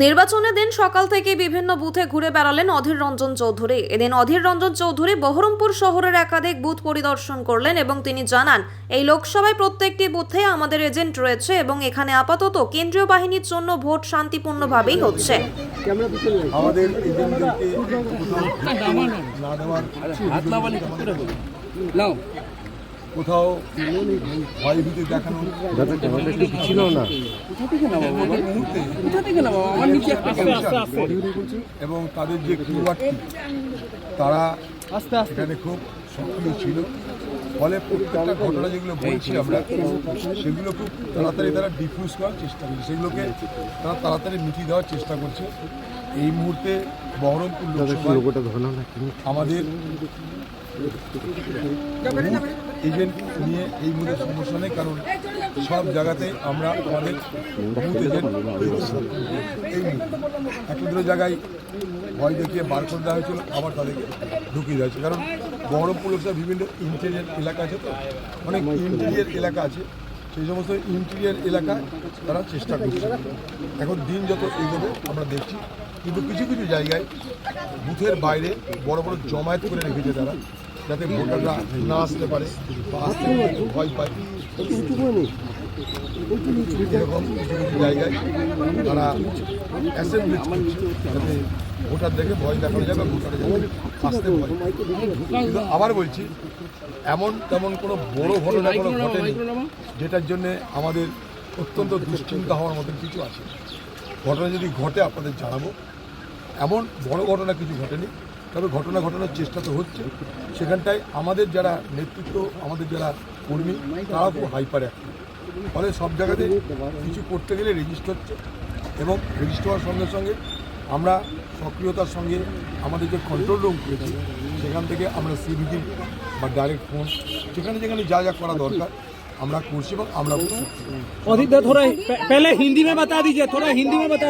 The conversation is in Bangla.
নির্বাচনের দিন সকাল থেকে বিভিন্ন বুথে ঘুরে বেড়ালেন অধীর রঞ্জন চৌধুরী। এদিন অধীর রঞ্জন চৌধুরী বহরমপুর শহরের একাধিক বুথ পরিদর্শন করলেন এবং তিনি জানান এই লোকসভায় প্রত্যেকটি বুথে আমাদের এজেন্ট রয়েছে এবং এখানে আপাতত কেন্দ্রীয় বাহিনীর জন্য ভোট শান্তিপূর্ণভাবেই হচ্ছে। আমাদের এজেন্টদেরকে না দেওয়ার নাও। কোথাও ভয়ভীতি দেখানো ছিল না? কোথা থেকে নাও বাবা? কোথা থেকে নাও বাবা আমার নিচে একটা ক্যামেরা এবং তাদের যে কিউআরটি তারা এখানে খুব সক্রিয় ছিল। ফলে প্রত্যেকটা ঘটনা যেগুলো বলছি আমরা সেগুলো খুব তাড়াতাড়ি তারা ডিফিউজ করার চেষ্টা করছে। সেগুলোকে তারা তাড়াতাড়ি মিটিয়ে দেওয়ার চেষ্টা করছে। এই মুহূর্তে বহরমপুর লোকসভায় আমাদের এজেন্ট নিয়ে এই মুহূর্তে সমস্যা নেই, কারণ সব জায়গাতে আমরা আমাদের বুথ দুটো জায়গায় ভয় দেখিয়ে বার করে দেওয়া হয়েছিল, আবার তাদেরকে ঢুকিয়ে দেওয়া হয়েছে। কারণ বহরমপুর লোকসভা বিভিন্ন ইন্টেরিয়ার এলাকা আছে তো, অনেক ইন্টেরিয়ার এলাকা আছে, সেই সমস্ত ইন্টেরিয়ার এলাকায় তারা চেষ্টা করছে। এখন দিন যত এগোবে আমরা দেখছি, কিন্তু কিছু কিছু জায়গায় বুথের বাইরে বড় বড় জমায়েত করে রেখেছে তারা। যাতে ভোটাররা না আসতে পারে বা আসতে ভয় পায়। এরকম জায়গায় তারা অ্যাসেম্বলিজ করছে, যাতে ভোটার দেখে ভয় দেখানো যাবে ভোটার যাতে আসতে কিন্তু আবার বলছি, এমন তেমন কোনো বড় ঘটনা কোনো ঘটেনি, যেটার জন্য আমাদের অত্যন্ত দুশ্চিন্তা হওয়ার মতন কিছু আছে। ঘটনা যদি ঘটে, আপনাদের জানাব। এমন বড় ঘটনা কিছু ঘটেনি তবে ঘটনা ঘটানোর চেষ্টা তো হচ্ছে। সেখানটায় আমাদের যারা নেতৃত্ব, আমাদের যারা কর্মী তারা খুব হাইপার ফলে সব জায়গাতে কিছু করতে গেলে রেজিস্ট হচ্ছে এবং রেজিস্ট হওয়ার সঙ্গে সঙ্গে আমরা সক্রিয়তার সঙ্গে আমাদের যে কন্ট্রোল রুম করেছি, সেখান থেকে আমরা সিভিডি বা ডাইরেক্ট ফোন যেখানে যেখানে যা যা করা দরকার আমরা করছি এবং আমরা অধিকদার থোড়া হিন্দি মে বাতা দিজিয়ে হিন্দি মে বাতা